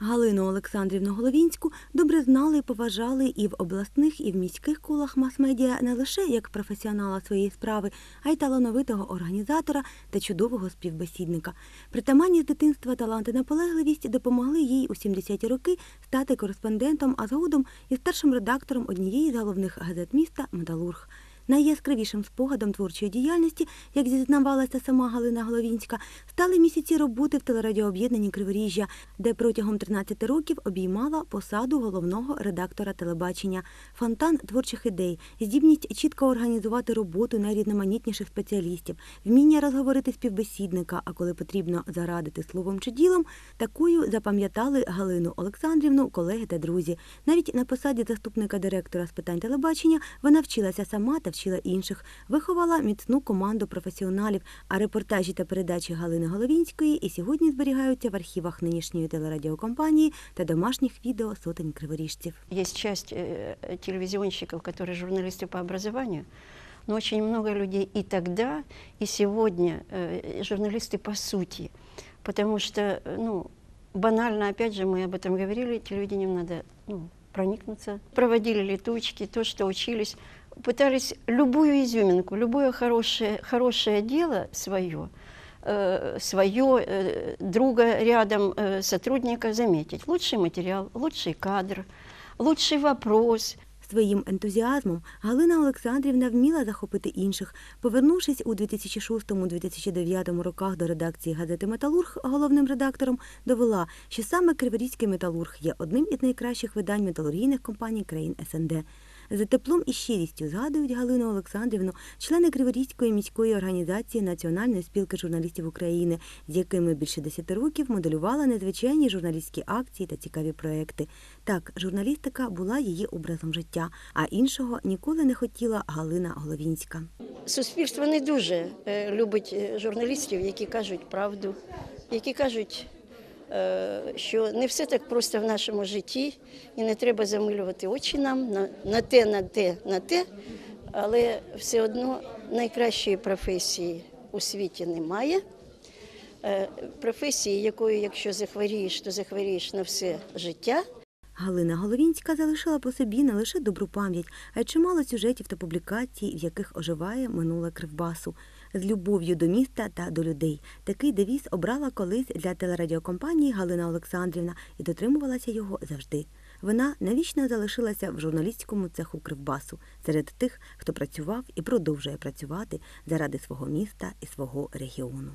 Галину Олександрівну Головінську добре знали і поважали і в обласних, і в міських колах мас-медіа не лише як професіонала своєї справи, а й талановитого організатора та чудового співбесідника. Притаманні з дитинства талант і наполегливість допомогли їй у 70-ті роки стати кореспондентом, а згодом і старшим редактором однієї з головних газет міста Металург. Найяскравішим спогадом творчої діяльності, як зізнавалася сама Галина Головінська, стали місяці роботи в телерадіооб'єднанні Криворіжжя, де протягом 13 років обіймала посаду головного редактора телебачення. Фонтан творчих ідей, здібність чітко організувати роботу найрізноманітніших спеціалістів, вміння розговорити співбесідника, а коли потрібно зарадити словом чи ділом, такою запам'ятали Галину Олександрівну, колеги та друзі. Навіть на посаді заступника директора з питань телебачення вона вчилася сама та вчила інших, виховала міцну команду професіоналів. А репортажі та передачі Галини Головінської і сьогодні зберігаються в архівах нинішньої телерадіокомпанії та домашніх відео сотень криворіжців. Есть часть э, телевизионщиков, которые журналисты по образованию, но очень много людей и тогда, и сегодня э, журналисты по сути. Потому что, э, ну, банально, опять же, мы об этом говорили, телевидением надо ну, проникнуться. Проводили летучки, то, что учились, пытались любую изюминку, любое хорошее, хорошее дело свое, э, свое, э, друга рядом, э, сотрудника заметить. Лучший материал, лучший кадр, лучший вопрос. Своїм ентузіазмом Галина Олександрівна вміла захопити інших. Повернувшись у 2006-2009 роках до редакції газети Металург головним редактором, довела, що саме Криворізький металург є одним із найкращих видань металургійних компаній країн СНД. За теплом і щирістю згадують Галину Олександрівну, члени Криворізької міської організації Національної спілки журналістів України, з якими більше 10 років моделювала незвичайні журналістські акції та цікаві проекти. Так, журналістика була її образом життя, а іншого ніколи не хотіла Галина Головінська. Суспільство не дуже е, любить е, журналістів, які кажуть правду, які кажуть, що не все так просто в нашому житті, і не треба замилювати очі нам на, на те, на те, на те. Але все одно найкращої професії у світі немає. Е, Професії, якою, якщо захворієш, то захворієш на все життя. Галина Головінська залишила по собі не лише добру пам'ять, а й чимало сюжетів та публікацій, в яких оживає минуле Кривбасу. З любов'ю до міста та до людей. Такий девіз обрала колись для телерадіокомпанії Галина Олександрівна і дотримувалася його завжди. Вона навічно залишилася в журналістському цеху Кривбасу серед тих, хто працював і продовжує працювати заради свого міста і свого регіону.